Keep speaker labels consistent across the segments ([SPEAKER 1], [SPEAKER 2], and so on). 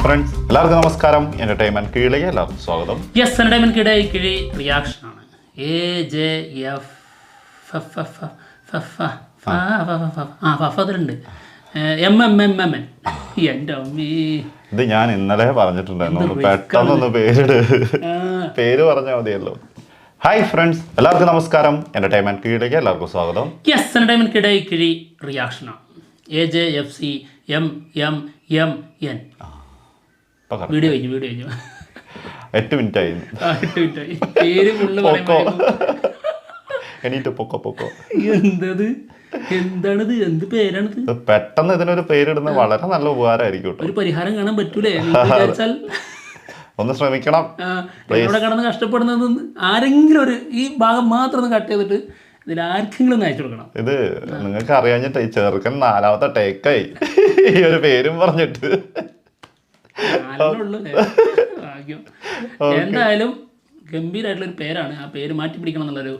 [SPEAKER 1] Friends എല്ലാവർക്കും നമസ്കാരം entertainment കീഴിലേക്ക് എല്ലാവർക്കും സ്വാഗതം
[SPEAKER 2] യെസ് എന്റർടൈൻമെന്റ് കീഴേ കിഴി റിയാക്ഷൻ ആണ് എ ജെ എഫ് ആ ഫഫതിലുണ്ട് എം എം എം എം എൻ എന്റെ
[SPEAKER 1] ഇത് ഞാൻ ഇന്നലെ പറഞ്ഞിട്ടുണ്ടായിരുന്നു പെട്ടെന്നൊന്ന് പേരിട് പേര് പറഞ്ഞാൽ മതിയല്ലോ ഹായ് ഫ്രണ്ട്സ് എല്ലാവർക്കും നമസ്കാരം എന്റർടൈൻമെന്റ് കീഴിലേക്ക് എല്ലാവർക്കും സ്വാഗതം
[SPEAKER 2] യെസ് എന്റർടൈൻമെന്റ് കീഴേ കിഴി റിയാക്ഷനാണ് A J F C M M M N video കഴിഞ്ഞു വീഡിയോ കഴിഞ്ഞു.
[SPEAKER 1] എട്ട് മിനിറ്റ് ആയി
[SPEAKER 2] ആ, ഇട്ട് ഇട്ടായി. പേര് ഫുള്ള്
[SPEAKER 1] പൊക്കോ.
[SPEAKER 2] പറയുമ്പോൾ
[SPEAKER 1] എണീറ്റ് പൊക്കോ പൊക്കോ.
[SPEAKER 2] എന്തത്? എന്താണിത്? എന്ത് പേരാണിത്?
[SPEAKER 1] പെട്ടെന്ന് ഇതിനൊരു പേരിടുന്നത് വളരെ നല്ല ഉപകാരമായിരിക്കും
[SPEAKER 2] ഒരു പരിഹാരം കാണാൻ പറ്റൂലേ? വിചാരിച്ചാൽ.
[SPEAKER 1] ഒന്ന് ശ്രമിക്കണം.
[SPEAKER 2] ഇവിടെ കടന്ന് കഷ്ടപ്പെടുന്നത് ആരെങ്കിലും ഒരു ഈ ഭാഗം മാത്രം ഒന്ന് കട്ട് ചെയ്തിട്ട് ഇതിൽ ആർക്കെങ്കിലും ഒന്ന് അയച്ചു കൊടുക്കണം.
[SPEAKER 1] ഇത് നിങ്ങൾക്ക് അറിയാഞ്ഞിട്ട് ചെറുക്കൻ നാലാമത്തെ ടേക്കായി ഈ ഒരു പേരും പറഞ്ഞിട്ട്?
[SPEAKER 2] ഭാഗ്യം. എന്തായാലും ഗംഭീരമായിട്ടുള്ള ഒരു പേരാണ്. ആ പേര് മാറ്റി പിടിക്കണം എന്നുള്ളൊരു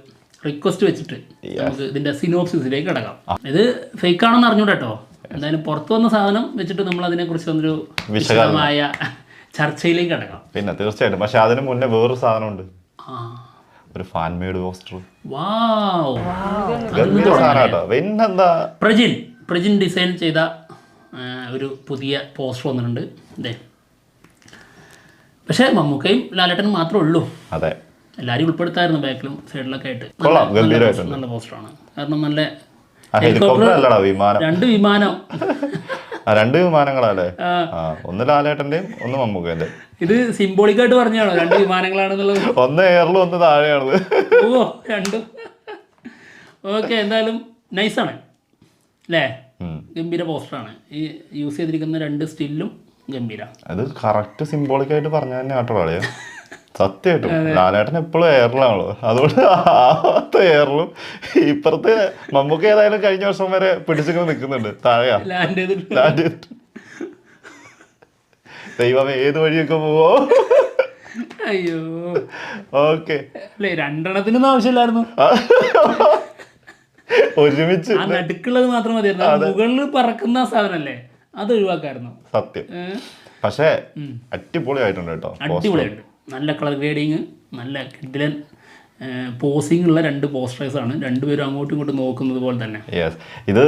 [SPEAKER 2] റിക്വസ്റ്റ് വെച്ചിട്ട് നമുക്ക് ഇതിന്റെ സിനോപ്സിസിലേക്ക് കിടക്കാം. ഇത് ഫേക്ക് ആണെന്ന് അറിഞ്ഞൂടെ കേട്ടോ എന്തായാലും പുറത്തു വന്ന സാധനം വെച്ചിട്ട് നമ്മൾ അതിനെ കുറിച്ച് ഒന്നൊരു വിശദമായ ചർച്ചയിലേക്ക് കിടക്കാം.
[SPEAKER 1] പിന്നെ തീർച്ചയായിട്ടും. പക്ഷെ അതിന് മുന്നേ വേറൊരു സാധനമുണ്ട്. ഒരു ഫാൻ മെയ്ഡ് പോസ്റ്റർ പിന്നെന്താ?
[SPEAKER 2] പ്രജിൻ. പ്രജിൻ ഡിസൈൻ ചെയ്ത ഒരു പുതിയ പോസ്റ്റർ വന്നിട്ടുണ്ട്. ഇതേ പക്ഷേ മമ്മൂക്കയും ലാലേട്ടനും മാത്രമേ ഉള്ളൂ.
[SPEAKER 1] അതെ.
[SPEAKER 2] എല്ലാവരും ഉൾപ്പെടുത്തായിരുന്നു ബാക്കിലും സൈഡിലൊക്കെ ആയിട്ട്. നല്ല- പോസ്റ്ററാണ്. കാരണം നല്ല രണ്ട് വിമാനം.
[SPEAKER 1] രണ്ട് വിമാനങ്ങളല്ലേ ഒന്ന് ലാലേട്ടന്റെയും ഒന്ന് മമ്മൂക്കന്റെ
[SPEAKER 2] ഇത് സിംബോളിക് ആയിട്ട് പറഞ്ഞാണ് രണ്ട് വിമാനങ്ങളാണെന്നുള്ളത്?
[SPEAKER 1] ഒന്ന് എയറിലും ഒന്ന് താഴെയാണ്
[SPEAKER 2] ഓ രണ്ടും. ഓക്കെ എന്തായാലും നൈസാണ് അല്ലേ. ഗംഭീര പോസ്റ്ററാണ്. ഈ യൂസ് ചെയ്തിരിക്കുന്ന രണ്ട് സ്റ്റില്ലും ഗംഭീര.
[SPEAKER 1] അത് കറക്റ്റ് സിംബോളിക് ആയിട്ട് പറഞ്ഞ തന്നെ ആട്ടോ അളിയ സത്യമായിട്ടും. ലാലേട്ടൻ എപ്പോഴും എയറിലാണല്ലോ അതുകൊണ്ട് ആവാത്ത എയറിലും ഇപ്പുറത്തെ നമുക്ക് ഏതായാലും കഴിഞ്ഞ വർഷം വരെ പിടിച്ചിങ്ങനെ നിൽക്കുന്നുണ്ട്. താഴെയാ.
[SPEAKER 2] ലാൻഡ് ചെയ്തിട്ട്
[SPEAKER 1] ദൈവമേ ഏത് വഴിയൊക്കെ പോവോ?
[SPEAKER 2] അയ്യോ.
[SPEAKER 1] ഓക്കെ.
[SPEAKER 2] അല്ലേ രണ്ടെണ്ണത്തിനൊന്നും ആവശ്യമില്ലായിരുന്നു.
[SPEAKER 1] ഒരുമിച്ച്
[SPEAKER 2] നടുക്കുള്ളത് മാത്രം മതിയായിരുന്നു. മുകളിൽ പറക്കുന്ന സാധനല്ലേ അത് ഒഴിവാക്കായിരുന്നു
[SPEAKER 1] സത്യം പക്ഷേ അടിപൊളിയായിട്ടുണ്ട് കേട്ടോ
[SPEAKER 2] അടിപൊളിയുണ്ട് നല്ല കളർ ഗ്രേഡിങ് നല്ല കിഡിലൻ പോസിംഗ് ഉള്ള രണ്ട് പോസ്റ്റേഴ്സ് ആണ്. രണ്ടുപേരും അങ്ങോട്ടും ഇങ്ങോട്ടും നോക്കുന്നത് പോലെ തന്നെ.
[SPEAKER 1] യെസ് ഇത്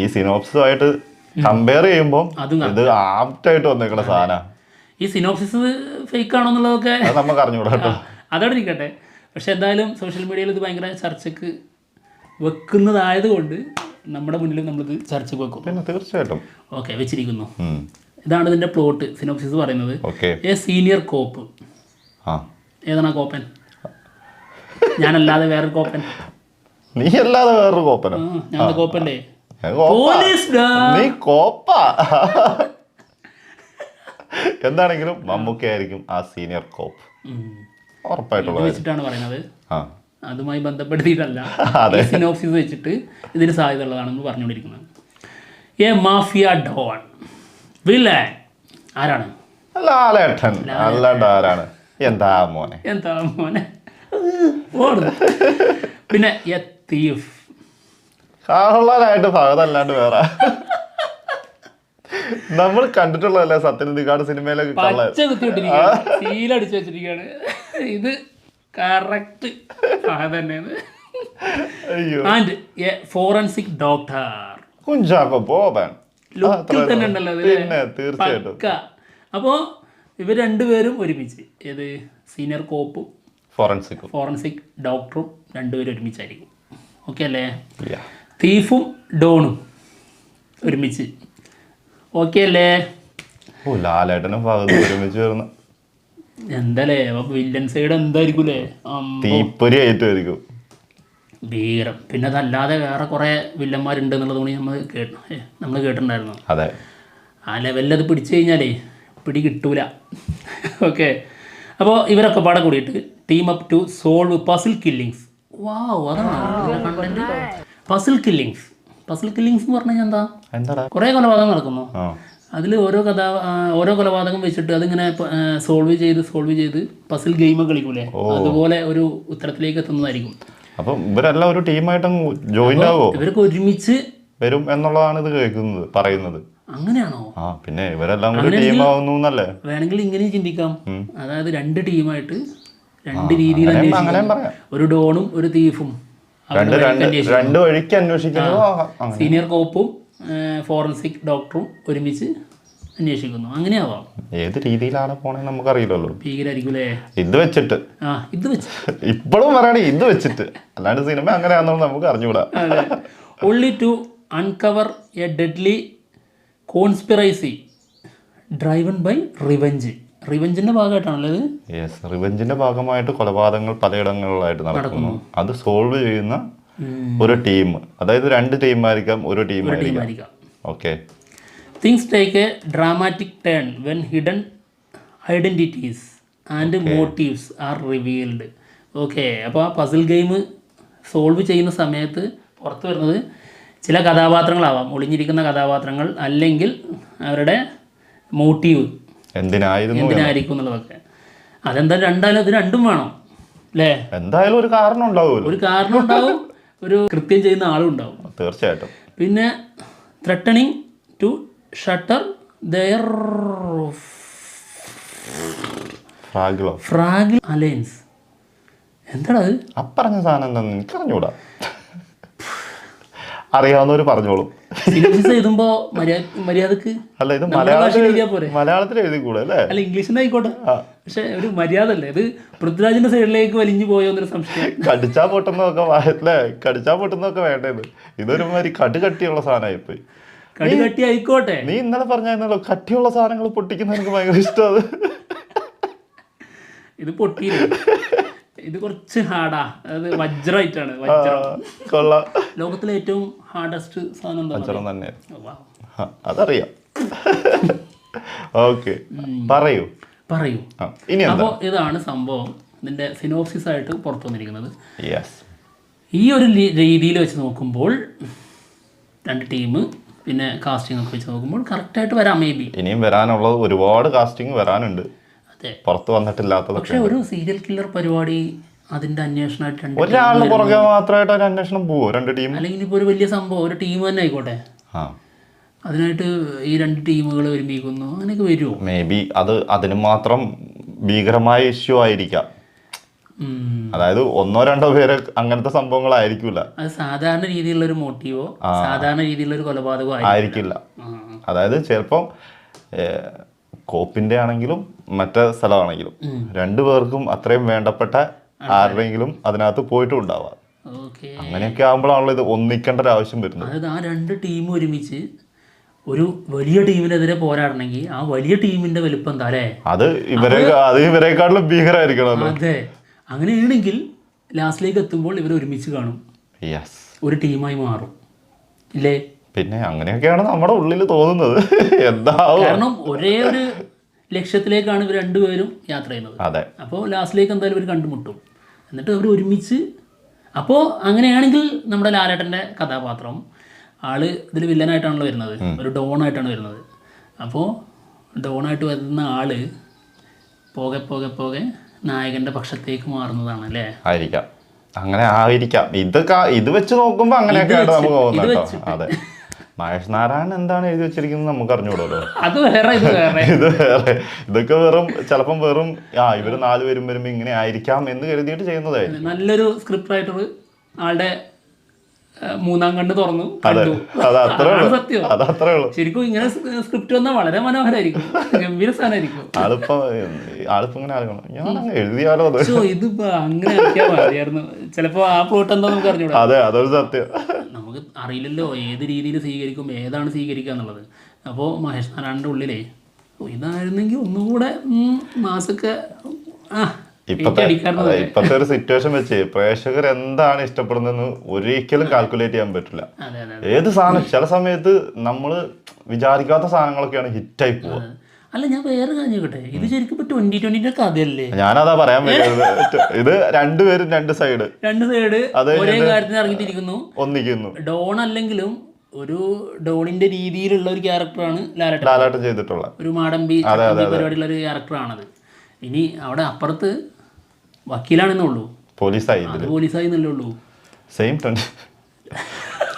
[SPEAKER 1] ഈ സിനോപ്സിസ് ആയിട്ട് കമ്പയർ ചെയ്യുമ്പോൾ ഇത് ആപ്റ്റായിട്ട് വന്നേക്കണ സാധനം.
[SPEAKER 2] ഈ സിനോപ്സിസ് ഫേക്ക് ആണോ എന്നുള്ളതൊക്കെ
[SPEAKER 1] നമുക്ക് അറിഞ്ഞൂടാ കേട്ടോ.
[SPEAKER 2] അതവിടെ ഇരിക്കട്ടെ. പക്ഷെ എന്തായാലും സോഷ്യൽ മീഡിയയിൽ ഇത് ഭയങ്കര ചർച്ചക്ക് വെക്കുന്നതായത് വെക്കുന്നതായതുകൊണ്ട് നമ്മുടെ മുന്നിൽ നമ്മൾക്ക് ചർച്ചയ്ക്ക് വെക്കും.
[SPEAKER 1] പിന്നെ തീർച്ചയായിട്ടും.
[SPEAKER 2] ഓക്കെ വെച്ചിരിക്കുന്നു. ഇതാണ് ഇതിന്റെ പ്ലോട്ട് സിനോപ്സിസ് പറയുന്നത്. എ സീനിയർ കോപ്പ് ഏതാണ് കോപ്പൻ ഞാനല്ലാതെ വേറൊരു കോപ്പൻ
[SPEAKER 1] നീ അല്ലാതെ വേറൊരു
[SPEAKER 2] കോപ്പൻ ഞാൻ കോപ്പല്ലേ.
[SPEAKER 1] നീ കോപ്പ എന്താണെങ്കിലും മമ്മൂക്കായിരിക്കും ആ സീനിയർ കോപ്പ്. ഉറപ്പായിട്ടുള്ള
[SPEAKER 2] വെച്ചിട്ടാണ് പറയുന്നത്.
[SPEAKER 1] ആ.
[SPEAKER 2] അതുമായി ബന്ധപ്പെടുത്തിയിട്ടല്ല
[SPEAKER 1] അതെ.
[SPEAKER 2] സിനോപ്സിസ് വെച്ചിട്ട് ഇതിന് സാധ്യത ഉള്ളതാണെന്ന് പറഞ്ഞുകൊണ്ടിരിക്കുന്നത്. A mafia don. വില്ലേ? ആരാണ്?
[SPEAKER 1] ലാലേട്ടൻ അല്ലാണ്ട് ആരാണ്? എന്താ മോനെ?
[SPEAKER 2] എന്താ മോനെ? പിന്നെ എ തീഫ്.
[SPEAKER 1] വേറെ. നമ്മൾ കണ്ടിട്ടുള്ളതല്ലേ സത്യനിധികാട് സിനിമയിലൊക്കെ കള്ളൻ?
[SPEAKER 2] ഇത് കറക്റ്റ്. തന്നെയാണ്
[SPEAKER 1] അയ്യോ.
[SPEAKER 2] And a forensic doctor.
[SPEAKER 1] Kunchacko പോവാൻ
[SPEAKER 2] ലുക്കിൽ തന്നെ ഉണ്ടല്ലോ.
[SPEAKER 1] പിന്നെ തീർച്ചയായിട്ടും.
[SPEAKER 2] അപ്പോൾ ഇവർ രണ്ടുപേരും ഒരുമിച്ച്. ഏത്? സീനിയർ കോപ്പും
[SPEAKER 1] ഫോറൻസിക്
[SPEAKER 2] ഫോറൻസിക് ഡോക്ടറും രണ്ടുപേരും ഒരുമിച്ചായിരിക്കും. ഓക്കെ അല്ലേ? തീഫും ഡോണും ഒരുമിച്ച്. ഓക്കെ അല്ലേ?
[SPEAKER 1] ലാലേട്ടനും ഒരുമിച്ച് വരുന്ന.
[SPEAKER 2] എന്തല്ലേ? അപ്പൊ വില്ലൻ സൈഡ് എന്തായിരിക്കൂലേ.
[SPEAKER 1] തീപ്പൊരി
[SPEAKER 2] ഭീകരം. പിന്നെ അതല്ലാതെ വേറെ കുറെ വില്ലന്മാരുണ്ട് എന്നുള്ളത് കൂടി നമ്മൾ കേട്ടു നമ്മൾ കേട്ടിട്ടുണ്ടായിരുന്നു.
[SPEAKER 1] അതെ.
[SPEAKER 2] ആ ലെവലിൽ അത് പിടിച്ചു കഴിഞ്ഞാലേ പിടി കിട്ടൂല. ഓക്കെ. അപ്പോൾ ഇവരൊക്കെ പാടെ കൂടിയിട്ട് team up to solve puzzle killings wow അതാണ് പസിൽ കില്ലിങ്സ് പസിൽ കില്ലിങ്സ് എന്ന് പറഞ്ഞു കഴിഞ്ഞാൽ എന്താ കുറേ കൊലപാതകം നടക്കുന്നു. അതിൽ ഓരോ കഥ ഓരോ കൊലപാതകം വെച്ചിട്ട് അതിങ്ങനെ സോൾവ് ചെയ്ത് സോൾവ് ചെയ്ത് പസിൽ ഗെയിം കളിക്കൂലേ? അതുപോലെ ഒരു ഉത്തരത്തിലേക്ക് എത്തുന്നതായിരിക്കും.
[SPEAKER 1] അപ്പം ഇവരെല്ലാം ഒരു ടീമായിട്ട് ജോയിൻ ആവോ?
[SPEAKER 2] ഇവർക്ക് ഒരുമിച്ച്
[SPEAKER 1] വരും എന്നുള്ളതാണ് ഇത് കേൾക്കുന്നത് പറയുന്നത്.
[SPEAKER 2] അങ്ങനെയാണോ?
[SPEAKER 1] ആ പിന്നെ ഇവരെല്ലാം കൂടി ടീം ആവുന്നു എന്നല്ലേ?
[SPEAKER 2] വേണമെങ്കിൽ ഇങ്ങനെയും ചിന്തിക്കാം. അതായത് രണ്ട് ടീമായിട്ട് രണ്ട് രീതിയിൽ ഒരു ഡോണും ഒരു തീഫും.
[SPEAKER 1] രണ്ട് വഴിക്ക്
[SPEAKER 2] സീനിയർ കോപ്പും ഫോറൻസിക് ഡോക്ടറും ഒരുമിച്ച് അന്വേഷിക്കുന്നു. അങ്ങനെയാവാം.
[SPEAKER 1] ഏത് രീതിയിലാണ് പോണെന്ന് നമുക്കറിയില്ലല്ലോ.
[SPEAKER 2] ഭീകരായിരിക്കൂലേ?
[SPEAKER 1] ഇത് വെച്ചിട്ട്.
[SPEAKER 2] ആ ഇത് വെച്ച്.
[SPEAKER 1] ഇപ്പോഴും പറയണേ ഇത് വെച്ചിട്ട്. അല്ലാണ്ട് സിനിമ അങ്ങനെയാണെന്ന് നമുക്ക് അറിഞ്ഞുകൂടാ.
[SPEAKER 2] Only to uncover a deadly conspiracy driven by revenge റിവെഞ്ചിന്റെ ഭാഗമായിട്ടാണല്ലോ ഇത്.
[SPEAKER 1] യെസ് റിവെഞ്ചിന്റെ ഭാഗമായിട്ട് കൊലപാതകങ്ങൾ പലയിടങ്ങളിലായിട്ട് നടക്കുന്നു. അത് സോൾവ് ചെയ്യുന്ന. ഒരു ടീം. അതായത് രണ്ട് ടീമായിരിക്കാം ഒരു ടീമായിരിക്കാം. Okay.
[SPEAKER 2] Things take a dramatic turn when hidden identities and motives are revealed okay അപ്പോൾ ആ പസിൽ ഗെയിം സോൾവ് ചെയ്യുന്ന സമയത്ത് പുറത്തു വരുന്നത് ചില കഥാപാത്രങ്ങളാവാം. ഒളിഞ്ഞിരിക്കുന്ന കഥാപാത്രങ്ങൾ അല്ലെങ്കിൽ അവരുടെ മോട്ടീവ്
[SPEAKER 1] എന്തിനായിരുന്നു
[SPEAKER 2] എന്തിനായിരിക്കും എന്നുള്ളതൊക്കെ. അതെന്തായാലും രണ്ടായാലും ഇത് രണ്ടും വേണം അല്ലേ?
[SPEAKER 1] എന്തായാലും ഒരു കാരണം ഉണ്ടാവും
[SPEAKER 2] ഒരു കാരണം ഉണ്ടാവും. ഒരു കൃത്യം ചെയ്യുന്ന ആളും ഉണ്ടാവും.
[SPEAKER 1] തീർച്ചയായിട്ടും.
[SPEAKER 2] പിന്നെ threatening to shatter their
[SPEAKER 1] fragile.
[SPEAKER 2] Fragile alliance. എന്താണത്
[SPEAKER 1] അപ്പറഞ്ഞ സാധനം എന്താണെന്ന് എനിക്ക് അറിഞ്ഞൂടാ അറിയാവുന്നവർ പറഞ്ഞോളും.
[SPEAKER 2] സിനിമസ് എഴുതുമ്പോ മര്യാദ മര്യാദയ്ക്ക്
[SPEAKER 1] അല്ല ഇത് മലയാളത്തിൽ മലയാളത്തിൽ എഴുതി കൂടെ അല്ലേ?
[SPEAKER 2] അല്ല ഇംഗ്ലീഷിൽ ആയിക്കോട്ടെ. പക്ഷെ ഒരു മര്യാദ അല്ലേ ഇത് പൃഥ്വിരാജിന്റെ സൈഡിലേക്ക് വലിഞ്ഞു പോയോ എന്നൊരു സംശയം.
[SPEAKER 1] കടിച്ചാ പൊട്ടുന്നൊക്കെ വായല്ലേ കടിച്ചാ പൊട്ടുന്നൊക്കെ വേണ്ടത് ഇതൊരു മാതിരി കടു കട്ടിയുള്ള സാധനമായി പോയി
[SPEAKER 2] കടി കട്ടി ആയിക്കോട്ടെ.
[SPEAKER 1] നീ ഇന്നലെ പറഞ്ഞായിരുന്നല്ലോ കട്ടിയുള്ള സാധനങ്ങൾ പൊട്ടിക്കുന്ന എനിക്ക് ഭയങ്കര ഇഷ്ടമാണ്.
[SPEAKER 2] ഇത് പൊട്ടിയില്ല? ഇത് കുറച്ച് ഹാർഡാ. അത് വജ്രമായിട്ടാണ് വജ്രം.
[SPEAKER 1] കൊള്ളാം.
[SPEAKER 2] ലോകത്തിലെ ഏറ്റവും ഹാർഡസ്റ്റ് സാധനം എന്താ
[SPEAKER 1] അച്ചറം തന്നെ അതറിയാം. ഓക്കെ പറയൂ.
[SPEAKER 2] പറയൂ.
[SPEAKER 1] അപ്പോ ഇനി
[SPEAKER 2] അപ്പോൾ ഇതാണ് സംഭവം. ഇതിന്റെ സിനോപ്സിസ് ആയിട്ട് പുറത്തു വന്നിരിക്കുന്നത്. ഈ ഒരു രീതിയിൽ വെച്ച് നോക്കുമ്പോൾ രണ്ട് ടീം പിന്നെ കാസ്റ്റിംഗ് ഒക്കെ വെച്ച് നോക്കുമ്പോൾ കറക്റ്റായിട്ട് വരാം മേ ബി
[SPEAKER 1] ഇനിയും വരാനുള്ളത് ഒരുപാട് കാസ്റ്റിംഗ് വരാനുണ്ട്. പുറത്ത് വന്നിട്ടില്ലാത്തതൊക്കെ
[SPEAKER 2] പക്ഷെ ഒരു സീരിയൽ കില്ലർ പരിപാടി അതിന്റെ അന്വേഷണമായിട്ട് രണ്ട്
[SPEAKER 1] ഒരാളുടെ പുറകെ മാത്രമായിട്ട് ഒരു അന്വേഷണം പോവോ? രണ്ട് ടീം
[SPEAKER 2] അല്ലെങ്കിൽ ഇപ്പോൾ ഒരു വലിയ സംഭവം ഒരു ടീം തന്നെ ആയിക്കോട്ടെ.
[SPEAKER 1] ആ.
[SPEAKER 2] അതിനായിട്ട് ഈ രണ്ട് ടീമുകൾ ഒരുമിക്കുന്നു അങ്ങനെയൊക്കെ വരുമോ
[SPEAKER 1] മേ ബി അത് അതിന് മാത്രം ഭീകരമായ ഇഷ്യൂ ആയിരിക്കാം. അതായത് ഒന്നോ രണ്ടോ പേര് അങ്ങനത്തെ സംഭവങ്ങളായിരിക്കില്ല
[SPEAKER 2] അത് സാധാരണ രീതിയിലുള്ള ഒരു മോട്ടീവോ സാധാരണ രീതിയിലുള്ള ഒരു കൊലപാതകമോ
[SPEAKER 1] ആയിരിക്കില്ല. അതായത് ചിലപ്പം കോപ്പിന്റെ ആണെങ്കിലും മറ്റേ സ്ഥലമാണെങ്കിലും രണ്ടു പേർക്കും അത്രയും വേണ്ടപ്പെട്ട ആരുടെയെങ്കിലും അതിനകത്ത് പോയിട്ടും ഉണ്ടാവാം. അങ്ങനെയൊക്കെ ആകുമ്പോഴാണല്ലോ ഇത് ഒന്നിക്കേണ്ട ഒരു ആവശ്യം വരുന്നത്.
[SPEAKER 2] അതായത് ആ രണ്ട് ടീം ഒരുമിച്ച് ഒരു വലിയ ടീമിനെതിരെ പോരാടണമെങ്കിൽ ആ വലിയ ടീമിന്റെ വലിപ്പം എന്താ അല്ലേ?
[SPEAKER 1] അത് ഇവരെ അത് ഇവരെക്കാട്ടിലും ഭീകരമായിരിക്കണം
[SPEAKER 2] അതെ. അങ്ങനെയാണെങ്കിൽ ലാസ്റ്റിലേക്ക് എത്തുമ്പോൾ ഇവർ ഒരുമിച്ച് കാണും. ഒരു ടീമായി മാറും. ഇല്ലേ?
[SPEAKER 1] പിന്നെ അങ്ങനെയൊക്കെയാണ് നമ്മുടെ ഉള്ളിൽ തോന്നുന്നത്. എന്താവും?
[SPEAKER 2] കാരണം ഒരേ ഒരു ലക്ഷ്യത്തിലേക്കാണ് ഇവർ രണ്ടുപേരും യാത്ര ചെയ്യുന്നത്.
[SPEAKER 1] അതെ.
[SPEAKER 2] അപ്പോൾ ലാസ്റ്റിലേക്ക് എന്തായാലും ഇവർ കണ്ടുമുട്ടും. എന്നിട്ട് അവർ ഒരുമിച്ച് അപ്പോൾ അങ്ങനെയാണെങ്കിൽ നമ്മുടെ ലാലേട്ടന്റെ കഥാപാത്രം ആൾ ഇതിൽ വില്ലനായിട്ടാണല്ലോ വരുന്നത്. ഒരു ഡോണായിട്ടാണ് വരുന്നത്. അപ്പോൾ ഡോണായിട്ട് വരുന്ന ആൾ പോകെ പോകെ പോകെ നായകന്റെ പക്ഷത്തേക്ക് മാറുന്നതാണ് അല്ലേ?
[SPEAKER 1] ആയിരിക്കാം. അങ്ങനെ ആയിരിക്കാം. ഇത് ഇത് വെച്ച് നോക്കുമ്പോൾ അങ്ങനെയൊക്കെയാണ് നമുക്ക് തോന്നുന്നത് കേട്ടോ അതെ. മഹേഷ് നാരായണൻ എന്താണ് എഴുതി വെച്ചിരിക്കുന്നത് നമുക്ക് അറിഞ്ഞുകൂടല്ലോ
[SPEAKER 2] അത് വേറെ ഇത് വേറെ.
[SPEAKER 1] ഇത് വേറെ. ഇതൊക്കെ വെറും ചിലപ്പം വെറും ആ ഇവർ നാല് പേരും വരുമ്പോ ഇങ്ങനെ ആയിരിക്കാം എന്ന് കരുതിയിട്ട് ചെയ്യുന്നതായിരിക്കും.
[SPEAKER 2] നല്ലൊരു സ്ക്രിപ്റ്റ് റൈറ്റർ ആളുടെ മൂന്നാം കണ്ട്.
[SPEAKER 1] തുറന്നു
[SPEAKER 2] ശരിക്കും ഇങ്ങനെ സ്ക്രിപ്റ്റ് വന്നാൽ വളരെ മനോഹരമായിരിക്കും ഗംഭീര പക്ഷോ ഇതിപ്പോ അങ്ങനെ മതിയായിരുന്നു. ചിലപ്പോ ആ പോട്ട് എന്താ നമുക്ക് അറിഞ്ഞൂടാ
[SPEAKER 1] അതെ അതൊരു സത്യം.
[SPEAKER 2] നമുക്ക് അറിയില്ലല്ലോ ഏത് രീതിയിൽ സ്വീകരിക്കും ഏതാണ് സ്വീകരിക്കുക എന്നുള്ളത്. അപ്പോൾ മഹേഷ് നാരായണന്റെ ഉള്ളിലേ ഇതായിരുന്നെങ്കിൽ ഒന്നുകൂടെ മാസൊക്കെ ആ
[SPEAKER 1] ഇപ്പത്തെ ഒരു സിറ്റുവേഷൻ വെച്ച് പ്രേക്ഷകർ എന്താണ് ഇഷ്ടപ്പെടുന്നതെന്ന് ഒരിക്കലും കാൽക്കുലേറ്റ് ചെയ്യാൻ പറ്റില്ല. ഏത് സാധനം ചില സമയത്ത് നമ്മൾ വിചാരിക്കാത്ത സാധനങ്ങളൊക്കെയാണ് ഹിറ്റായി പോവുക.
[SPEAKER 2] അല്ല ഞാൻ വേറെ കാര്യം ചോദിക്കട്ടെ? ഇത് ശരിക്കും ട്വന്റി ട്വന്റിന്റെ കഥയല്ലേ?
[SPEAKER 1] ഞാനതാ പറയാൻ ഇത് രണ്ടുപേരും രണ്ട് സൈഡ്
[SPEAKER 2] രണ്ട് സൈഡ് ഒരേ കാര്യത്തിന് ഇറങ്ങിത്തിരിക്കുന്നു.
[SPEAKER 1] ഒന്നിക്കുന്നു.
[SPEAKER 2] ഡോൺ അല്ലെങ്കിലും ഒരു ഡോണിന്റെ രീതിയിലുള്ള ഒരു ക്യാരക്ടറാണ് ലാലട്ടൻ.
[SPEAKER 1] ലാലാട്ടം ചെയ്തിട്ടുള്ള
[SPEAKER 2] ഒരു മാടമ്പി പരിപാടിയുള്ള ഒരു ക്യാരക്ടറാണത് ഇനി അവിടെ അപ്പുറത്ത് വക്കീലാണെന്നേ ഉള്ളൂ.
[SPEAKER 1] പോലീസായി
[SPEAKER 2] പോലീസായി എന്നല്ലേ ഉള്ളൂ.
[SPEAKER 1] സെയിം ട്വന്റി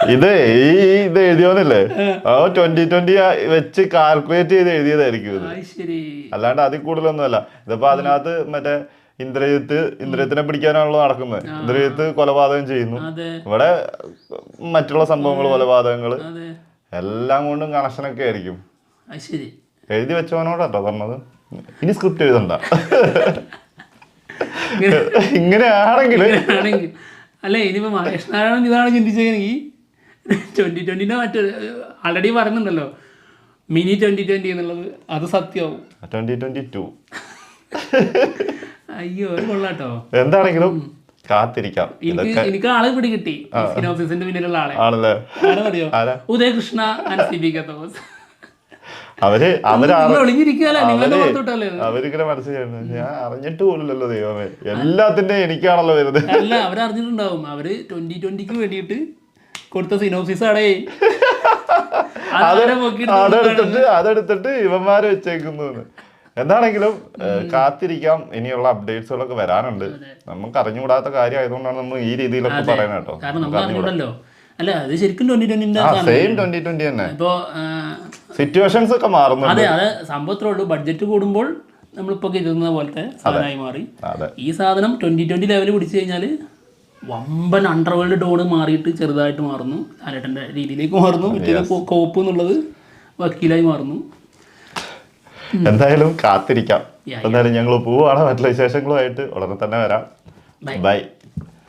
[SPEAKER 1] ഇത് ഈ ഇത് എഴുതിയോന്നില്ലേ? ആ. ട്വന്റി ട്വന്റി വെച്ച് കാൽക്കുലേറ്റ് ചെയ്ത് എഴുതിയതായിരിക്കും ഇത്. അല്ലാണ്ട് അതിൽ കൂടുതലൊന്നുമല്ല. ഇതിപ്പോ അതിനകത്ത് മറ്റേ ഇന്ദ്രജിത്ത് ഇന്ദ്രജിത്തിനെ പിടിക്കാനാണല്ലോ നടക്കുന്നത്. ഇന്ദ്രജിത്ത് കൊലപാതകം ചെയ്യുന്നു. ഇവിടെ മറ്റുള്ള സംഭവങ്ങൾ കൊലപാതകങ്ങൾ എല്ലാം കൊണ്ടും കണക്ഷനൊക്കെ ആയിരിക്കും. എഴുതി വെച്ചവനോടാട്ടോ പറഞ്ഞത്. ഇനി സ്ക്രിപ്റ്റ് എഴുതണ്ട. ഇങ്ങനെയാണെങ്കിൽ.
[SPEAKER 2] ആണെങ്കിൽ ഇനിയിപ്പോ മഹേഷ് നാരായണൻ ഇതാണ് ചിന്തിച്ചെങ്കിൽ ട്വന്റി ട്വന്റിന്റെ മറ്റേ ആൾറെഡി പറയുന്നുണ്ടല്ലോ മിനി ട്വന്റി ട്വന്റി എന്നുള്ളത് അത് സത്യമാവും.
[SPEAKER 1] Twenty two.
[SPEAKER 2] അയ്യോ കൊള്ളാട്ടോ.
[SPEAKER 1] എന്താണെങ്കിലും കാത്തിരിക്കാം.
[SPEAKER 2] എനിക്ക് ആളെ പിടി കിട്ടി സിനോസിന്റെ പിന്നിലുള്ള ആളെ.
[SPEAKER 1] ആണല്ലേ?
[SPEAKER 2] ഉദയകൃഷ്ണ സിബിക തോമസ്
[SPEAKER 1] അവർ
[SPEAKER 2] അവർ
[SPEAKER 1] അവരിങ്ങനെ മനസ്സിലായിരുന്നു ഞാൻ അറിഞ്ഞിട്ട് പോലില്ലല്ലോ ദൈവമേ. എല്ലാത്തിന്റെയും എനിക്കാണല്ലോ വരുന്നത്.
[SPEAKER 2] അല്ല അവരറിഞ്ഞിട്ടുണ്ടാവും. അവർ ട്വന്റി ട്വന്റിക്ക് വേണ്ടിയിട്ട് കൊടുത്ത സിനോസിസ് ആടേ.
[SPEAKER 1] അതെടുത്തിട്ട് അതെടുത്തിട്ട് ഇവന്മാര് വെച്ചേക്കുന്നു എന്താണെങ്കിലും കാത്തിരിക്കാം. ഇനിയുള്ള അപ്ഡേറ്റ്സുകളൊക്കെ വരാനുണ്ട്. നമുക്ക് അറിഞ്ഞുകൂടാത്ത കാര്യം ആയതുകൊണ്ടാണ് നമ്മൾ ഈ രീതിയിലൊക്കെ പറയുന്നത് കേട്ടോ.
[SPEAKER 2] അറിഞ്ഞൂടല്ലോ അല്ല അത് ശരിക്കും ട്വന്റി
[SPEAKER 1] ട്വന്റി ട്വന്റി തന്നെ.
[SPEAKER 2] ഇപ്പോ
[SPEAKER 1] സിറ്റുവേഷൻസ് ഒക്കെ മാറുന്നു
[SPEAKER 2] അതെ അത് സംഭവത്രേ ഉള്ളൂ. ബഡ്ജറ്റ് കൂടുമ്പോൾ നമ്മളിപ്പോ കരുതുന്ന പോലത്തെ സാധനമായി മാറി. ഈ സാധനം ട്വന്റി ട്വന്റി ലെവൽ പിടിച്ചു കഴിഞ്ഞാൽ വമ്പൻ അണ്ടർവേൾഡ് ഡോണ് മാറിയിട്ട് ചെറുതായിട്ട് മാറുന്നു. ലാലേട്ടന്റെ രീതിയിലേക്ക് മാറുന്നു. മറ്റേത് കോപ്പ് എന്നുള്ളത് വക്കീലായി മാറുന്നു.
[SPEAKER 1] എന്തായാലും കാത്തിരിക്കാം. എന്തായാലും ഞങ്ങൾ പോവുകയാണ് മറ്റുള്ള വിശേഷങ്ങളുമായിട്ട് ഉടനെ തന്നെ വരാം. ബൈ